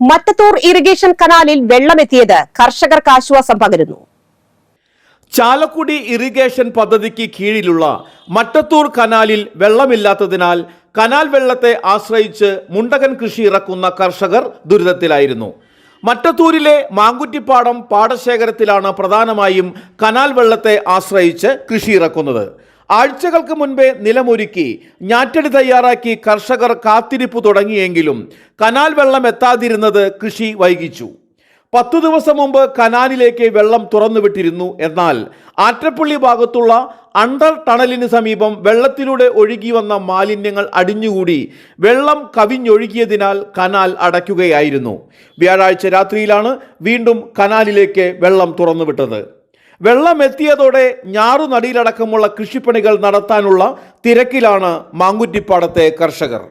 Mattathur irrigation കനാലിൽ വെള്ളമെത്തിയത് കർഷകർക്ക് ആശ്വാസം പകരുന്നു. ചാലക്കുടി ഇറിഗേഷൻ പദ്ധതിക്ക് കീഴിലുള്ള മട്ടത്തൂർ കനാലിൽ വെള്ളമില്ലാത്തതിനാൽ കനാൽ വെള്ളത്തെ ആശ്രയിച്ച് മുണ്ടകൻ കൃഷി ഇറക്കുന്ന കർഷകർ ദുരിതത്തിലായിരുന്നു. മട്ടത്തൂരിലെ മാങ്കുറ്റിപ്പാടം പാടശേഖരത്തിലാണ് പ്രധാനമായും കനാൽ വെള്ളത്തെ ആശ്രയിച്ച് കൃഷി ഇറക്കുന്നത്. ആഴ്ചകൾക്ക് മുൻപേ നിലമൊരുക്കി ഞാറ്റടി തയ്യാറാക്കി കർഷകർ കാത്തിരിപ്പ് തുടങ്ങിയെങ്കിലും കനാൽ വെള്ളം എത്താതിരുന്നത് കൃഷി വൈകിച്ചു. പത്തു ദിവസം മുമ്പ് കനാലിലേക്ക് വെള്ളം തുറന്നുവിട്ടിരുന്നു. എന്നാൽ ആറ്റപ്പള്ളി ഭാഗത്തുള്ള അണ്ടർ ടണലിന് സമീപം വെള്ളത്തിലൂടെ ഒഴുകി വന്ന മാലിന്യങ്ങൾ അടിഞ്ഞുകൂടി വെള്ളം കവിഞ്ഞൊഴുകിയതിനാൽ കനാൽ അടയ്ക്കുകയായിരുന്നു. വ്യാഴാഴ്ച രാത്രിയിലാണ് വീണ്ടും കനാലിലേക്ക് വെള്ളം തുറന്നുവിട്ടത്. വെള്ളം എത്തിയതോടെ ഞാറുനടിയിലടക്കമുള്ള കൃഷിപ്പണികൾ നടത്താനുള്ള തിരക്കിലാണ് മാങ്കുറ്റിപ്പാടത്തെ കർഷകർ.